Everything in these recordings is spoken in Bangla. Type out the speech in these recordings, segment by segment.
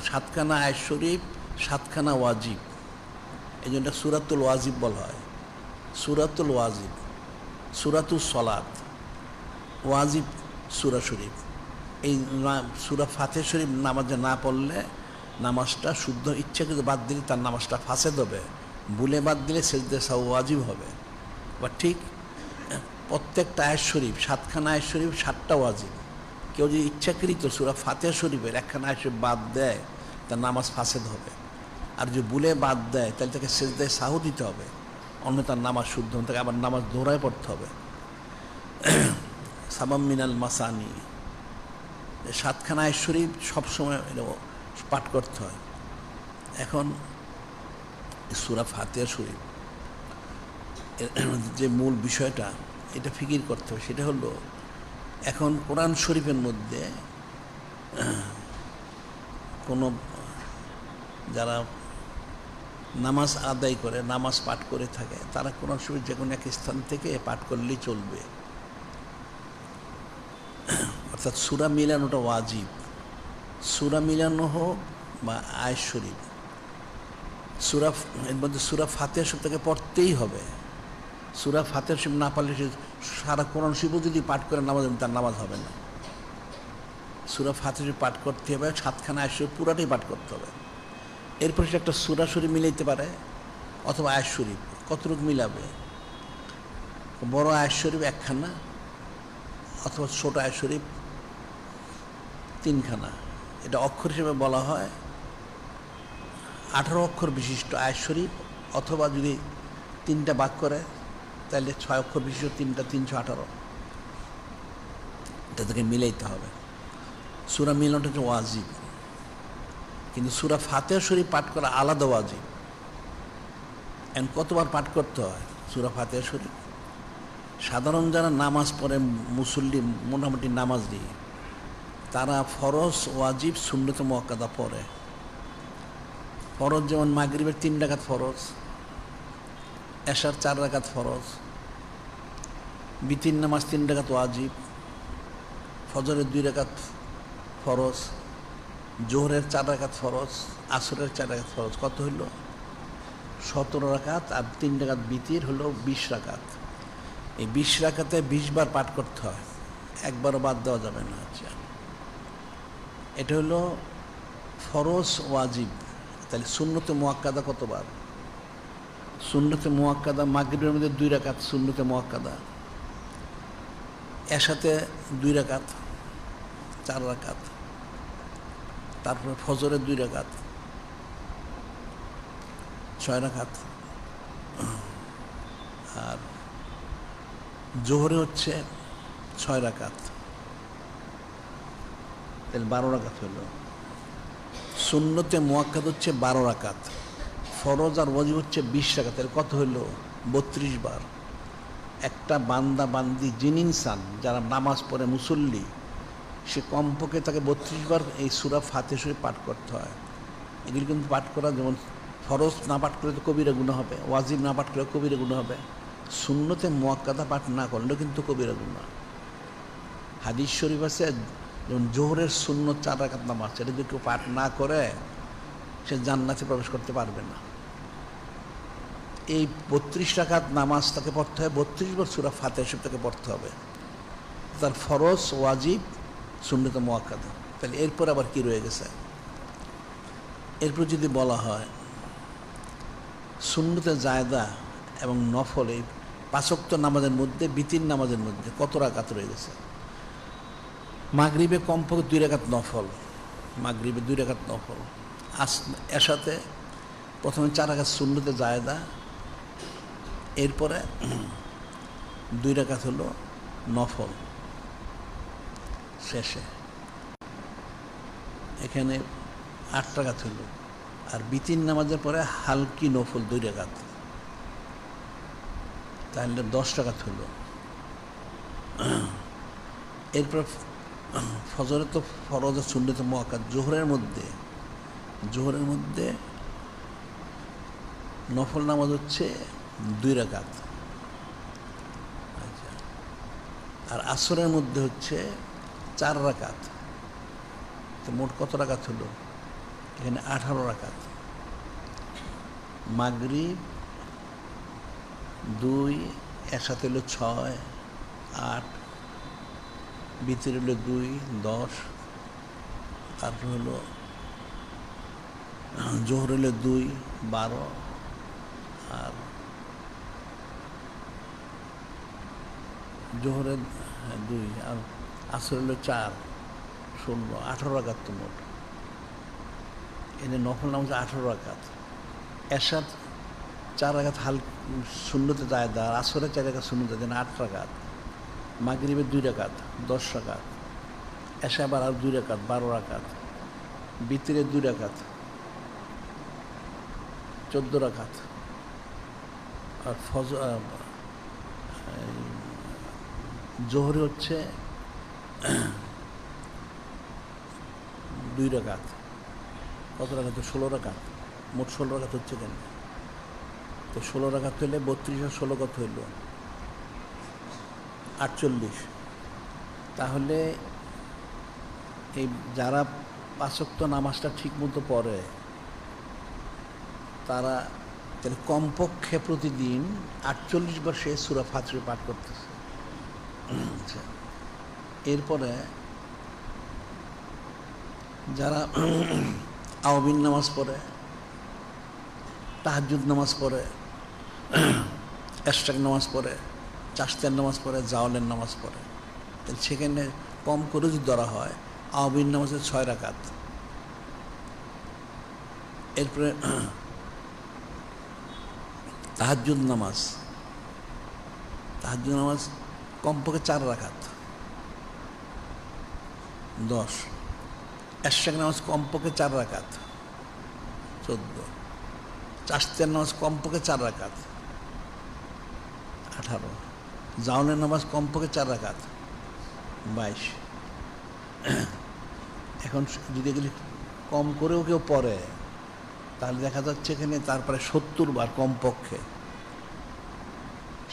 সাতখানা আয় শরীফ, সাতখানা ওয়াজিব। এই জন্য সুরাতুল ওয়াজিব বলা হয়। সুরাতুল ওয়াজিব সুরাতুল সলাত। ওয়াজিব সুরা শরীফ। এই সুরা ফাতে শরীফ নামাজে না পড়লে নামাজটা শুদ্ধ ইচ্ছাকৃত বাদ দিলে তার নামাজটা ফাঁসে দেবে ভুলে বাদ দিলে সেজদে ওয়াজিব হবে। বা ঠিক প্রত্যেকটা আয়ের শরীফ, সাতখানা আয়ের শরীফ, সাতটা ওয়াজিব। কেউ যদি ইচ্ছাকৃত সুরা ফাতে শরীফের একখানা শরীফ বাদ দেয়, তার নামাজ ফাঁসেদ হবে। আর যদি বুলে বাদ দেয়, তাহলে তাকে সেজদায় সাহু দিতে হবে। অন্য তার নামাজ শুদ্ধ তাকে আবার নামাজ দৌড়ায় পড়তে হবে। সাবাম মিনাল মাসানি। সাতখানা শরীফ সবসময় পাঠ করতে হয়। এখন সুরা ফাতিয়া শরীফ যে মূল বিষয়টা, এটা ফিকির করতে হবে। সেটা হলো এখন কোরআন শরীফের মধ্যে, কোনো যারা নামাজ আদায় করে, নামাজ পাঠ করে থাকে, তারা কোরআন শরীফ যে কোনো এক স্থান থেকে পাঠ করলেই চলবে। অর্থাৎ সুরা মিলানোটা ওয়াজিব। সুরা মিলানো হোক বা আয় শরীফ, সুরা, এর মধ্যে সুরা ফাতেহা শরীফ তাকে পড়তেই হবে। সুরা ফাতেহা শরীফ না পারলে সে সারা কোরআন শিব যদি পাঠ করে নামাজ তার নামাজ হবে না। সুরা শরীফ পাঠ করতে হবে, সাতখানা আয় শরীফ পুরাটাই পাঠ করতে হবে। এরপর সে একটা সুরা শরীফ মিলাইতে পারে, অথবা আয় শরীফ কতটুকু মিলাবে? বড় আয় শরীফ একখানা, অথবা ছোট আয় শরীফ তিনখানা। এটা অক্ষর হিসেবে বলা হয় আঠারো অক্ষর বিশিষ্ট আয় শরীফ, অথবা যদি তিনটা বাক করে তাহলে ছয় অক্ষর বিশিষ্ট তিনটা তিনশো আঠারো। থেকে মিলাইতে হবে। সুরা মিলানোটা হচ্ছে ওয়াজিব। কিন্তু সুরা ফাতেহ শরীফ পাঠ করা আলাদা ওয়াজিব। এখন কতবার পাঠ করতে হয় সুরা ফাতেহ শরীফ? সাধারণ যারা নামাজ পড়ে, মুসল্লি মোটামুটি নামাজ দিয়ে তারা ফরজ, ওয়াজিব, সুন্নত মোয়াক্কাদা পড়ে। ফরজ যেমন মাগরিবের তিন ডাকাত ফরজ এশার চার রাকাত ফরজ বিতিন নামাজ তিন রাকাত ওয়াজিব, ফজরের দুই রাকাত ফরজ, জোহরের চার রাকাত ফরজ, আসরের চার রাকাত ফরজ। কত হইল? সতেরো রাকাত আর তিন রাকাত বিতির হলো বিশ রাকাত। এই বিশ রাকাতে বিশ বার পাঠ করতে হয়, একবারও বাদ দেওয়া যাবে না আচ্ছা। এটা হলো ফরজ ওয়াজিব। তাহলে শূন্যতে মোয়াক্কাদা কতবার? শূন্যতে মোয়াক্কাদা, মাগরিবের মধ্যে দুই রাকাত শূন্যতে মোয়াক্কাদা। এর সাথে দুই রাকাত, চার রাকাত। তারপরে ফজরের দুই রাকাত, ছয় রাকাত। আর জোহরে হচ্ছে ছয় রাকাত। তাহলে বারো রাকাত হলো। শূন্যতে মোয়াক্কাত হচ্ছে বারো রাকাত। ফরজ আর ওয়াজিব হচ্ছে বিশ তাহলে কত হইল? বত্রিশ বার। একটা বান্দা বান্দি যিনি ইনসান, যারা নামাজ পড়ে মুসল্লি, সে কমপক্ষে তাকে বত্রিশ বার এই সুরা ফাতে শরীফ পাঠ করতে হয়। এগুলি কিন্তু পাঠ করা যেমন ফরজ না পাঠ করলে তো কবিরা গুণ হবে, ওয়াজিব না পাঠ করলে কবিরা গুণ হবে। শূন্যতে মোয়াক্কাদা পাঠ না করলেও কিন্তু কবিরা গুণ হাদিস শরীফ আছে, যেমন জোহরের শূন্য চার রাকাত নামাজ এটা যদি কেউ পাঠ না করে, সে জান্নাতে প্রবেশ করতে পারবে না। এই বত্রিশ রাকাত নামাজ তাকে পড়তে হয়। বত্রিশ বার সুরা ফাতে সব তাকে পড়তে হবে। তার ফরজ, ওয়াজিব, সুন্নত মোয়াক্কাদা। তাহলে এরপর আবার কি রয়ে গেছে? এরপর যদি বলা হয়, সুন্নতে জায়দা এবং নফল এই পাঁচক্ত নামাজের মধ্যে, বিতিন নামাজের মধ্যে কত রাকাত রয়ে গেছে? মাগরিবে কমপক্ষে দুই রেখাত নফল। মাগরিবে দুই রেখাত নফল। আস এর সাথে প্রথমে চার রাখাত শূন্যতে জায়দা এরপরে দুই রেখাত হলো নফল শেষে। এখানে আট টাকাত হলো। আর বিতিন নামাজের পরে হালকি নফল দুই রেখাত তাহলে দশ টাকাত হলো। এরপর ফজরে তো ফরজ সুন্নত মোয়াক্কাত জোহরের মধ্যে জোহরের মধ্যে নফল নামাজ হচ্ছে দুই রাকাত। আচ্ছা। আর আসরের মধ্যে হচ্ছে চার রাকাত। তো মোট কত রাকাত হলো? এখানে আঠারো রাকাত। মাগরিব দুই, একসাথে হলো ছয়, আট, ভিতরে হলো দুই, দশ, তারপর হলো জোহর হলো দুই, বারো, আর জোহরের হ্যাঁ, দুই আর আসর হলো চার শূন্য আঠারো রাকাত তো মোট। এনে নফল হচ্ছে আঠারো রাকাত। এরশাদ চার রাকাত হাল শূন্যতে যায় দা আর আসরে চার রাকাত শূন্যতে দেন আট রাকাত। মাগরিবের দুই রাকাত দশ রাকাত। আবার আর দুই রাকাত বারো রাকাত। বিতিরের দুই রাকাত চোদ্দ রাকাত। আর ফজ জোহরে হচ্ছে দুই রাকাত। কত রাখাত ষোলো রাকাত। মোট ষোলো রাকাত হচ্ছে কেন? তো ষোলো রাকাত হইলে বত্রিশ আর ষোলো কত হইল? আটচল্লিশ। তাহলে এই যারা পাঁচক্ত নামাজটা ঠিক মতো পড়ে, তারা তাহলে কমপক্ষে প্রতিদিন আটচল্লিশ বার সে সুরা ফাতরি পাঠ করতেছে। এরপরে যারা আওবিন নামাজ পড়ে তাহাজুদ নামাজ পড়ে এস্টাক নামাজ পড়ে চাষতের নামাজ পড়ে, জাওয়ালের নামাজ পড়ে, তাহলে সেখানে কম করে যদি ধরা হয় আওবিন নামাজের ছয় রাকাত। এরপরে তাহাজুদ নামাজ। তাহাজুদ নামাজ কমপক্ষে চার রাকাত দশ। এশাক নামাজ কমপক্ষে চার রাকাত চোদ্দ। চাষতের নামাজ কমপক্ষে চার রাকাত আঠারো। জাউনের নামাজ কমপক্ষে চার রাকাত বাইশ। এখন যদি এগুলি কম করেও কেউ পড়ে, তাহলে দেখা যাচ্ছে এখানে তারপরে সত্তর বার কমপক্ষে।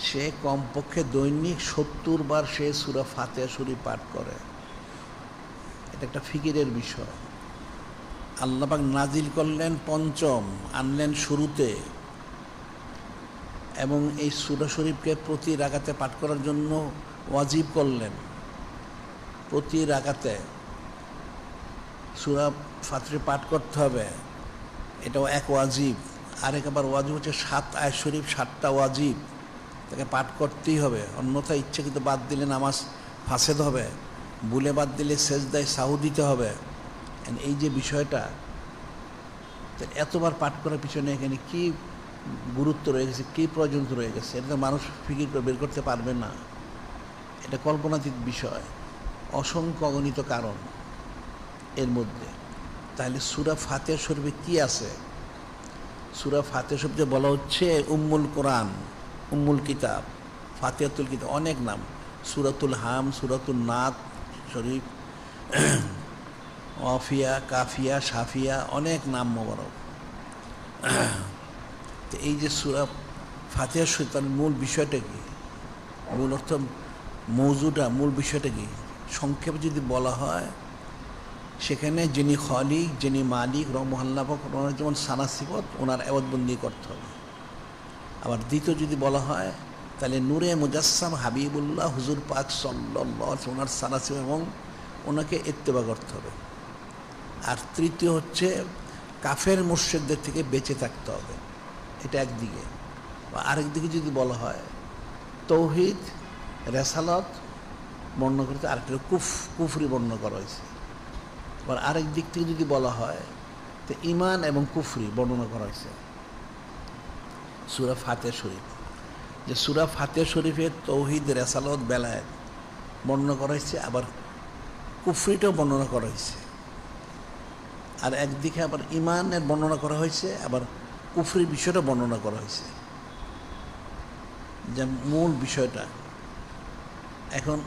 সে কমপক্ষে দৈনিক সত্তর বার সে সুরা ফাতে সুরি পাঠ করে। এটা একটা ফিকিরের বিষয়। আল্লাপাক নাজিল করলেন পঞ্চম, আনলেন শুরুতে। এবং এই সুরা শরীফকে প্রতি রাগাতে পাঠ করার জন্য ওয়াজিব করলেন। প্রতি রাগাতে সুরা ফাতরি পাঠ করতে হবে। এটাও এক ওয়াজিব। আরেক আবার ওয়াজিব হচ্ছে সাত আয় শরীফ, সাতটা ওয়াজিব। তাকে পাঠ করতেই হবে। অন্যথা ইচ্ছাকৃত বাদ দিলে নামাজ ফাঁসেদ হবে। বুলে বাদ দিলে সেজদায় সাহু দিতে হবে। এই যে বিষয়টা এতবার পাঠ করার পিছনে এখানে কি গুরুত্ব রয়ে গেছে, কী প্রয়োজন রয়ে গেছে, এটা মানুষ ফিকির করে বের করতে পারবে না। এটা কল্পনাতীত বিষয়, অসংখ্য অগণিত কারণ এর মধ্যে। তাহলে সুরা ফাতে শরীফে কী আছে? সুরা ফাতে শরীফে বলা হচ্ছে উম্মুল কোরআন। উম্মুল কিতাব, ফাতেহাতুল কিতাব, অনেক নাম। সুরাতুল হাম সুরাতুল নাত, শরীফ অফিয়া কাফিয়া সাফিয়া অনেক নাম মোবারক। তো এই যে সুরা শরীফ তার মূল বিষয়টা কি? মূল অর্থ মৌজুটা, মূল বিষয়টা কি? সংক্ষেপে যদি বলা হয়, সেখানে যিনি খলিক, যিনি মালিক রমহাল্লাপক ওনার যেমন সানা সিবত ওনার এবদবন্দি করতে হবে। আবার দ্বিতীয় যদি বলা হয়, তাহলে নূরে মুজাসসাম হাবিবুল্লাহ হুজুর পাক সাল্লাহ ওনার সানা এবং ওনাকে ইত্তেবা করতে হবে। আর তৃতীয় হচ্ছে কাফের মুর্শেদদের থেকে বেঁচে থাকতে হবে। এটা একদিকে। বা আরেকদিকে যদি বলা হয়, তৌহিদ, রেসালত বর্ণনা করতে আরেকটা কুফ, কুফরি বর্ণনা করা হয়েছে। আবার আরেক দিক থেকে যদি বলা হয়, তো ইমান এবং কুফরি বর্ণনা করা হয়েছে। সুরা ফাতে শরীফ। যে সুরা ফাতে শরীফের তৌহিদ রেসালত বেলায় বর্ণনা করা হয়েছে, আবার কুফরিটাও বর্ণনা করা হয়েছে। আর একদিকে আবার ইমানের বর্ণনা করা হয়েছে, আবার কুফরির বিষয়টা বর্ণনা করা হয়েছে। যে মূল বিষয়টা, এখন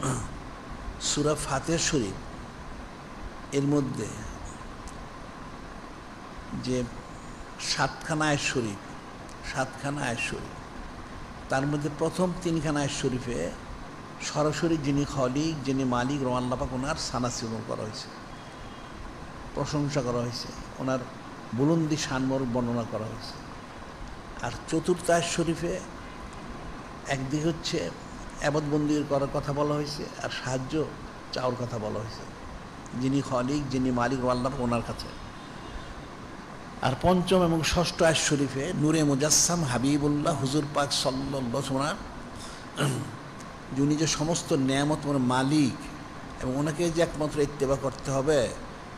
সুরা ফাতের শরীফ এর মধ্যে যে সাতখানায় শরীফ সাতখানা আয় শরীফ তার মধ্যে প্রথম তিনখানা আয় শরীফে সরাসরি যিনি খলিক, যিনি মালিক রোমাল্লাপাক ওনার সানা সানাসিবন করা হয়েছে। প্রশংসা করা হয়েছে। ওনার বুলন্দি শানমর বর্ণনা করা হয়েছে। আর চতুর্থ আয়াত শরীফে একদিকে হচ্ছে আবাদবন্দির করার কথা বলা হয়েছে আর সাহায্য চাওয়ার কথা বলা হয়েছে। যিনি খলিক, যিনি মালিক আল্লাহ ওনার কাছে। আর পঞ্চম এবং ষষ্ঠ আয়াত শরীফে নূরে মুজাসসাম হাবিবুল্লাহ হুজুর পাক সোনার যিনি যে সমস্ত নিয়ামত মালিক এবং ওনাকে যে একমাত্র ইত্তেবা করতে হবে,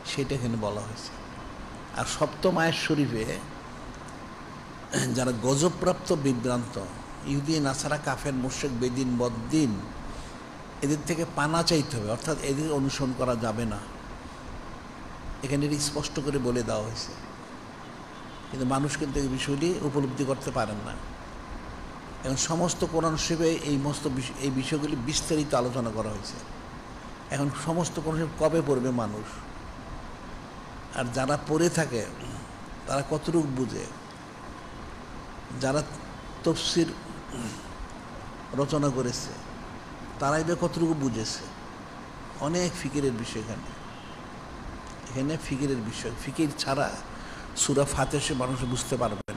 সেটা এখানে বলা হয়েছে। আর সপ্তম আয়ের শরীফে যারা গজবপ্রাপ্ত বিভ্রান্ত, ইহুদি, নাসারা, কাফের মুর্শেক বেদিন, বদ্দিন, এদের থেকে পানা চাইতে হবে, অর্থাৎ এদের অনুসরণ করা যাবে না। এখানে স্পষ্ট করে বলে দেওয়া হয়েছে। কিন্তু মানুষ কিন্তু এই বিষয়টি উপলব্ধি করতে পারেন না। এখন সমস্ত কোরআন শিবে এই সমস্ত বিষ- এই বিষয়গুলি বিস্তারিত আলোচনা করা হয়েছে। এখন সমস্ত কোরআন শরীফ কবে পড়বে মানুষ? আর যারা পড়ে থাকে, তারা কতটুকু বুঝে? যারা তফসির রচনা করেছে, তারাই বা কতটুকু বুঝেছে? অনেক ফিকিরের বিষয় এখানে। এখানে ফিকিরের বিষয়, ফিকির ছাড়া সুরা ফাতে সে মানুষ বুঝতে পারবে